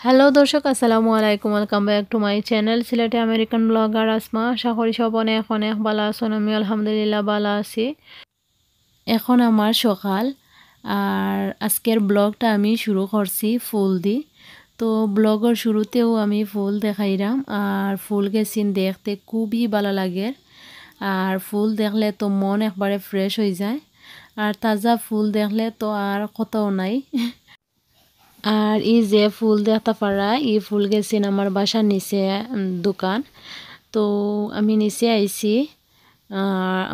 Hello দর্শক, আসসালামু আলাইকুম। Welcome back to my channel সিলেটে আমেরিকান ব্লগার আসমা আশা করি সব অনেক অনেক ভালো আমি আলহামদুলিল্লাহ ভালো আছি। এখন আমার সকাল, আর আজকের ব্লগটা আমি শুরু করছি ফুল দি তো ব্লগের শুরুতেও আমি ফুল দেখাইলাম আর ফুল গেছিন দেখতে খুবই ভালো লাগে। আর ফুল দেখলে তো মন একবারে ফ্রেশ হয়ে যায়, আর তাজা ফুল দেখলে তো আর কতও নাই। আর এই যে ফুল দেখতে পারা এই ফুল গেছেন আমার বাসার নিচে দোকান। তো আমি নিচে আইছি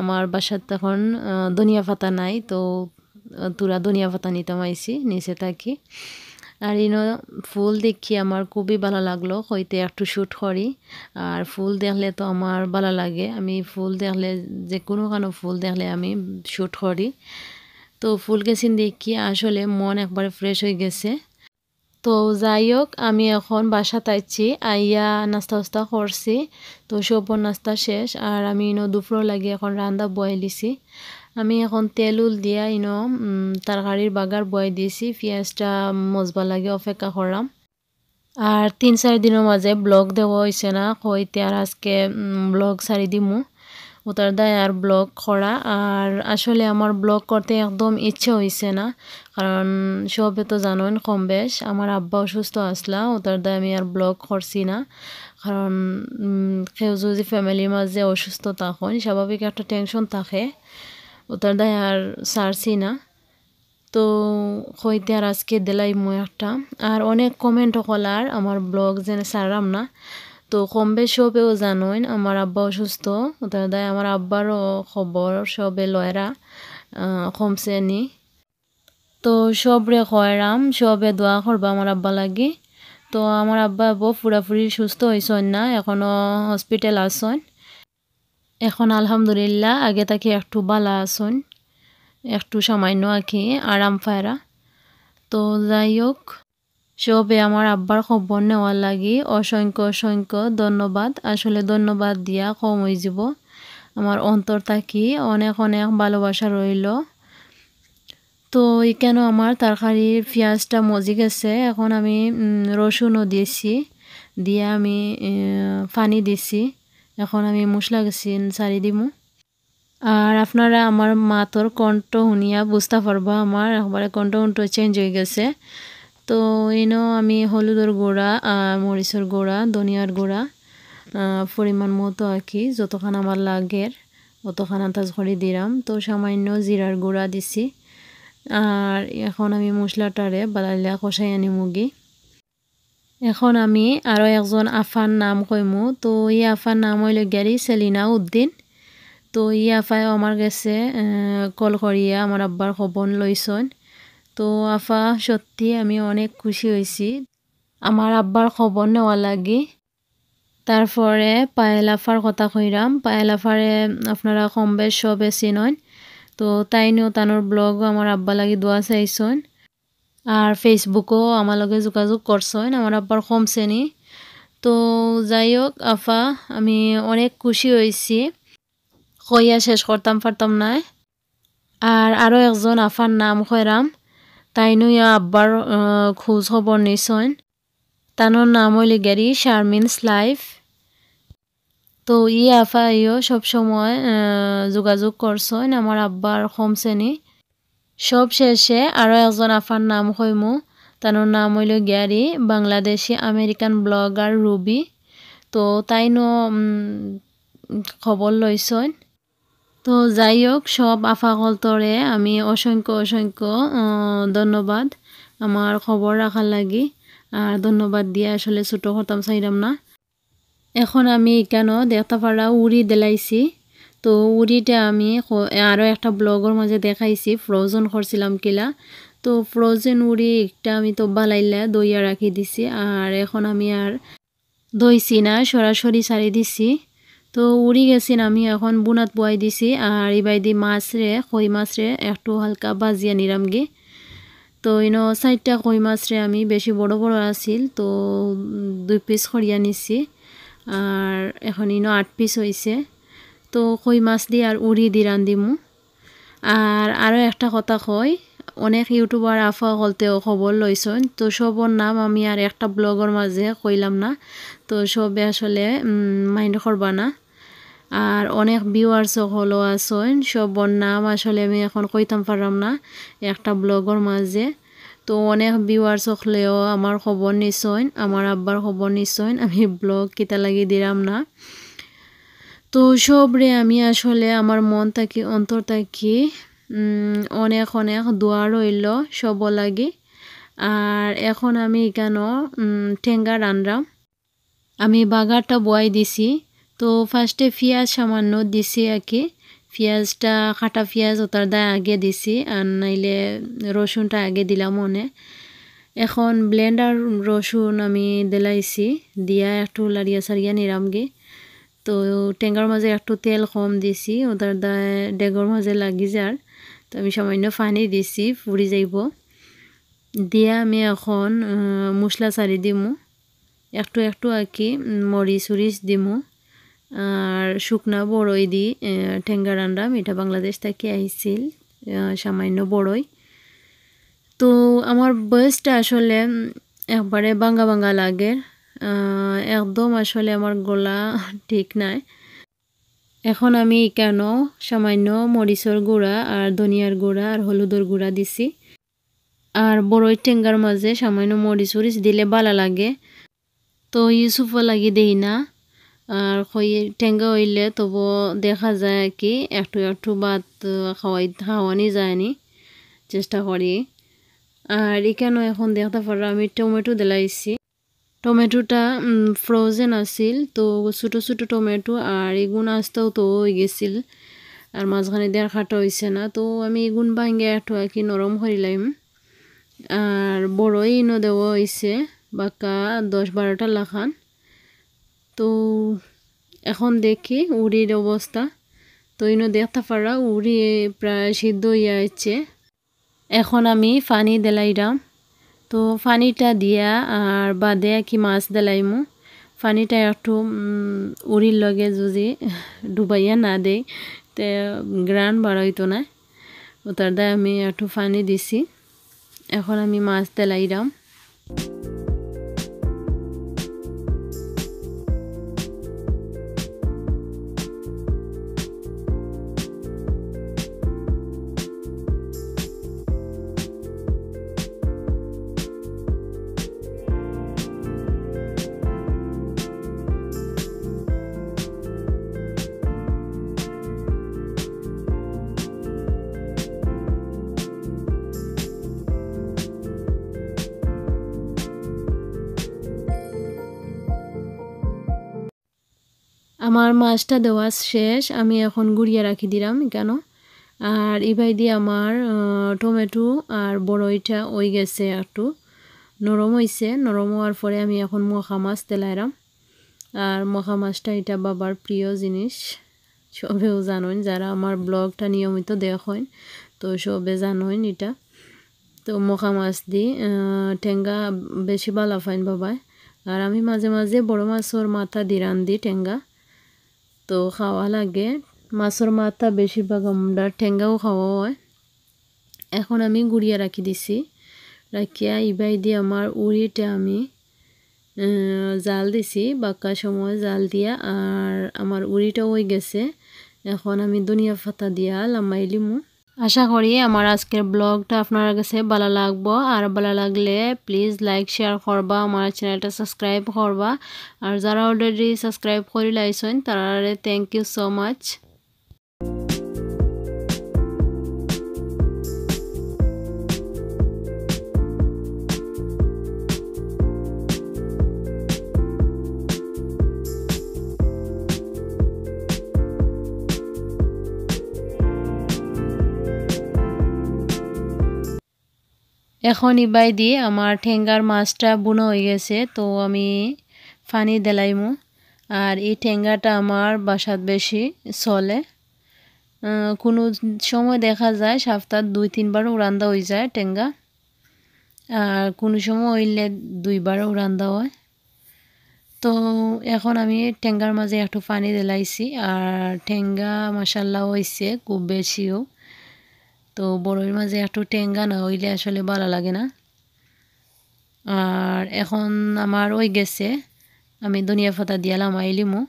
আমার বাসার তখন ধনিয়া পাতা নাই, তো তুরা ধনিয়া পাতা নিতাম আইছি, নিচে থাকি। আর ইনো ফুল দেখি আমার খুবই ভালো লাগল হইতে একটু শ্যুট করি। আর ফুল দেখলে তো আমার ভালো লাগে, আমি ফুল দেখলে, যে কোনো কোনো ফুল দেখলে আমি শ্যুট করি। তো ফুল গেছিন দেখি, আসলে মন একবারে ফ্রেশ হয়ে গেছে। তো যাই হোক আমি এখন বাসা তাইছি আইয়া নাস্তা উস্তা করছি। তো সব নাস্তা শেষ, আর আমি ইনো দুপুর লাগে এখন রান্দা বয়ে দিছি আমি এখন তেল উল দিয়া ইনো তরকারির বাগার বয়ে দিয়েছি, পেঁয়াজটা মজবা লাগে অপেক্ষা করলাম আর তিন চার দিনের মাঝে ব্লগ দেওয়া হয়েছে না, কইতে আর আজকে ব্লগ সারি দিমু। ওটার দায় আর ব্লগ করা। আর আসলে আমার ব্লগ করতে একদম ইচ্ছে হয়েছে না, কারণ সবে তো জানেন কম বেশ। আমার আব্বা অসুস্থ আসলা ওটার দায় আমি আর ব্লগ করছি না। কারণ কেউ যদি ফ্যামিলির মাঝে অসুস্থ তখন স্বাভাবিক একটা টেনশন থাকে ওটার দায় আর সারছি না। তো হইতে আর আজকে দিলাই মই একটা। আর অনেক কমেন্ট কলার, আমার ব্লগ যেন সারাম না। তো কম বেশ সবেও জানোইন আমার আব্বা অসুস্থ দায় আমার আব্বারও খবর সবে লয়রা কমছে নি তো সবরে কয়রাম সবে দোয়া করবা আমার আব্বা লাগি। তো আমার আব্বা বউ পুরাপুরি সুস্থ হয়েছেন না এখনও হসপিটাল আসন এখন আলহামদুলিল্লাহ, আগে তাকে একটু বালা আসন একটু সামান্য আঁকি আরাম ফায়রা তো যাই হোক সবে আমার আব্বার খবর নেওয়ার লাগি। অসংখ্য অসংখ্য ধন্যবাদ। আসলে ধন্যবাদ দিয়া কম হয়ে যাব আমার অন্তর থাকি অনেক অনেক ভালোবাসা রইল। তো কেন আমার তরকারির পেঁয়াজটা মজি গেছে? এখন আমি রসুনও দিয়েছি। দিয়ে আমি পানি দিছি এখন আমি মশলা গেছি সারি দিমু। আর আপনারা আমার মাতর কণ্ঠ শুনিয়া বুঝতে পারবা, আমার একবারে কণ্ঠ কণ্ঠ চেঞ্জ হয়ে গেছে। তো এনো আমি হলুদের গুঁড়া মরিচের গুঁড়া, ধনিয়ার গুঁড়া পরিমাণ মতো আর কি, যতখান আমার লাগের অতখান আন্দাজ করে দিলাম। তো, সামান্য জিরার গুঁড়া দিছি। আর এখন আমি মশলাটারে বালাইলা কষাই আনি মুগি এখন আমি আরও একজন আফার নাম কইমু। তো, এই আফার নাম হইল গ্যারি সেলিনা উদ্দিন। তো ই আফায় আমার গেছে কল করিয়া আমার আব্বার খবর লইছন তো আফা, সত্যি আমি অনেক খুশি হয়েছি। আমার আব্বার খবর নেওয়া লাগি। তারপরে পায়েল আফার কথা কইরাম। পায়েল আফারে আপনারা কম বেশ সবে চিনন তো তাই নিয়েও তানোর ব্লগও আমার আব্বা লাগি দোয়া চাইছন। আর ফেসবুকও আমার লগে যোগাযোগ করছেন আমার আব্বার কম শ্রেণি। তো যাই হোক, আফা, আমি অনেক খুশি হয়েছি। কইয়া শেষ করতাম পারতাম না আর আরও একজন আফার নাম কইরাম। তাইনু ইয়া আব্বার খোঁজ খবর নিছন। তানোর নাম হইলে গেরি শারমিনস লাইফ। তো ই আফা ইও সবসময় যোগাযোগ করছেন আমার আব্বার হোম শ্রেণি। সব শেষে আরও একজন আফার নাম হইমু। তানোর নাম হইল Gary, Bangladeshi American blogger Ruby. তো তাইনো খবর লইছন। তো যাই হোক সব আফাকলতরে আমি অসংখ্য অসংখ্য ধন্যবাদ আমার খবর রাখার লাগি। আর ধন্যবাদ দিয়ে আসলে ছোটো হতাম চাইলাম না। এখন আমি কেন দেখতে পারা উড়ি দিলাইছি। তো উড়িটা আমি আরও একটা ব্লগের মাঝে দেখাইছি ফ্রোজন করছিলাম কিলা। তো ফ্রোজেন উড়ি একটা আমি তো বালাইলে দইয়া রাখি দিছি। আর এখন আমি আর দইছি না সরাসরি সারি দিছি। তো উড়ি গেছি আমি এখন বুনাত বয়াই দিছি আর এবার দি মাছ রে কই মাছ রে একটু হালকা বাজিয়া নিলাম গে তো ইনো চারটা কই মাছ রে আমি বেশি বড় বড় আছিল, তো দুই পিস খড়িয়া নিছি আর এখন ইনো আট পিস হয়েছে তো কই মাছ দিয়ে আর উড়ি দি রান্দিমু আর আরও একটা কথা কই অনেক ইউটিউবার আফা হলতেও খবর লইছেন তো সবর নাম আমি আর একটা ব্লগের মাঝে কইলাম না। তো সবে আসলে মাইন্ড করবা না। আর অনেক ভিউয়ার্স হলো আসেন সবর নাম আসলে আমি এখন কইতাম পারলাম না, একটা ব্লগের মাঝে। তো অনেক ভিউয়ার্স হলেও আমার খবর নিশ্চয় আমার আব্বার খবর নিশ্চয় আমি ব্লগ কিতা লাগি দিলাম না। তো সবরে আমি আসলে আমার মন থাকি, অন্তর থাকি অনেক অনেক দোয়া রইল সব লাগে। আর এখন আমি এখানো ঠেঙ্গা রান্নাম আমি বাগারটা বয়াই দিছি। তো ফার্স্টে পেঁয়াজ সামান্য দিছি আর কি। পেঁয়াজটা কাটা পেঁয়াজ ওটার দায় আগে দিছি, আর নাইলে রসুনটা আগে দিলাম মনে। এখন ব্লেন্ডার রসুন আমি দিলাইছি, দিয়া একটু লাড়িয়া সারিয়া নিরামগে তো টেঙ্গার মাঝে একটু তেল কম দিছি, ওটার দায় ডেগর মাঝে লাগি যার তো আমি সামান্য পানি দিছি ফুরি যাইব। দিয়া আমি এখন মশলা সারি দিমু। একটু একটু আর কি মরিচ উরিচ দিমু। আর শুকনা বড়ই দি ঠেঙ্গা রান্না এটা বাংলাদেশ থেকে আহিছিল সামান্য বড়ই। তো আমার বয়সটা আসলে একবারে বাঙ্গা বাঙ্গা লাগে। একদম আসলে আমার গলা ঠিক নাই। এখন আমি কেন সামান্য মরিচর গুঁড়া আর ধনিয়ার গুঁড়া আর হলুদর গুঁড়া দিছি। আর বড়ই টেঙ্গার মাঝে সামান্য মরিচ উরিচ দিলে ভালো লাগে। তো ইউসুফও লাগি দেই না। আর খই টেঙ্গা হইলে তবু দেখা যায় কি একটু একটু ভাত খাওয়াই, খাওয়ানি যায়নি, চেষ্টা করি। আর এখানে এখন দেখতে পারো আমি টমেটো দিলাইছি। টমেটোটা ফ্রোজেন আছিল, তো ছোটো ছোটো টমেটো আর এগুন আসতেও তো হয়ে গেছিল, আর মাঝখানে দেওয়ার খাটা হয়েছে না, তো আমি এগুন ভাঙ্গে একটু আর কি নরম করিলাম। আর বড়ই ইনো দেওয়া হয়েছে বাক্কা দশ বারোটা লাখান। তো এখন দেখি উড়ির অবস্থা। তো ইনো দেখতে পারা, উড়ি প্রায় সিদ্ধ হইয়া আছে। এখন আমি ফানি দিলাইরাম। তো ফানিটা দিয়া আর বাদে কি মাছ দিলাইমু। ফানিটা একটু উড়ির লগে যদি ডুবাইয়া না দেই, তে গ্রান বাড়াইতো না। তার দায় আমি একটু ফানি দিছি। এখন আমি মাছ দিলাইরাম। আমার মাছটা দেওয়া শেষ, আমি এখন গুড়িয়ে রাখি দিলাম কেন? আর এবার দিয়ে আমার টমেটো আর বড়ইটা ওই গেছে একটু। নরম হয়েছে নরম হওয়ার পরে আমি এখন মখা মাছ তেলাইরাম। আর মখা মাছটা এটা বাবার প্রিয় জিনিস। সবেও জানেন যারা আমার ব্লগটা নিয়মিত দেখেন, তো সবে জানেন এটা। তো মখা মাছ দি টেঙ্গা বেশি ভালো ফাইন বাবায়। আর আমি মাঝে মাঝে বড় মাছের মাথা দি রান্ধি টেঙ্গা তো খাওয়া লাগে। মাছের মাথা বেশিরভাগ আমরা ঠেঙ্গাও খাওয়া হয়। এখন আমি গুড়িয়া রাখি দিছি। রাখিয়া ইবাই দিয়ে আমার উড়িটা আমি জাল দিছি বাক্কা সময় জাল দিয়া, আর আমার উড়িটা হয়ে গেছে। এখন আমি ধনিয়া ফাতা দিয়া লাম্বাই লিমু। আশা করি আমার আজকের ব্লগটা আপনার কাছে ভালো লাগবো। আর ভালো লাগলে প্লিজ লাইক শেয়ার করবা আমার চ্যানেলটা সাবস্ক্রাইব করবা আর যারা অলরেডি সাবস্ক্রাইব করে লাইছেন তারা থ্যাংক ইউ সো মাচ এখন ইবাই দিয়ে আমার ঠেঙ্গার মাছটা বুনো হয়ে গেছে, তো আমি ফানি দেলাইমু। আর এই ঠেঙ্গাটা আমার বাসাত বেশি চলে। কোনো সময় দেখা যায় সপ্তাহ দুই, তিনবার উড়ান্দা হয়ে যায় টেঙ্গা আর কোনো সময় হইলে দুইবার উড়ান্দা হয়। তো এখন আমি ঠেঙ্গার মাঝে একটু পানি দিলাইছি। আর ঠেঙ্গা মশাল্লা হয়েছে খুব বেশিও। তো বড়ির মাঝে একটু টেঙ্গা না হইলে আসলে ভালো লাগে না। আর এখন আমার ওই গেছে, আমি দুনিয়া ফাতা দিয়ালাম আইলিমু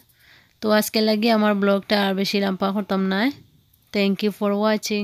তো আজকে লাগে আমার ব্লগটা আর বেশি লাম্পা করতাম না থ্যাংক ইউ ফর ওয়াচিং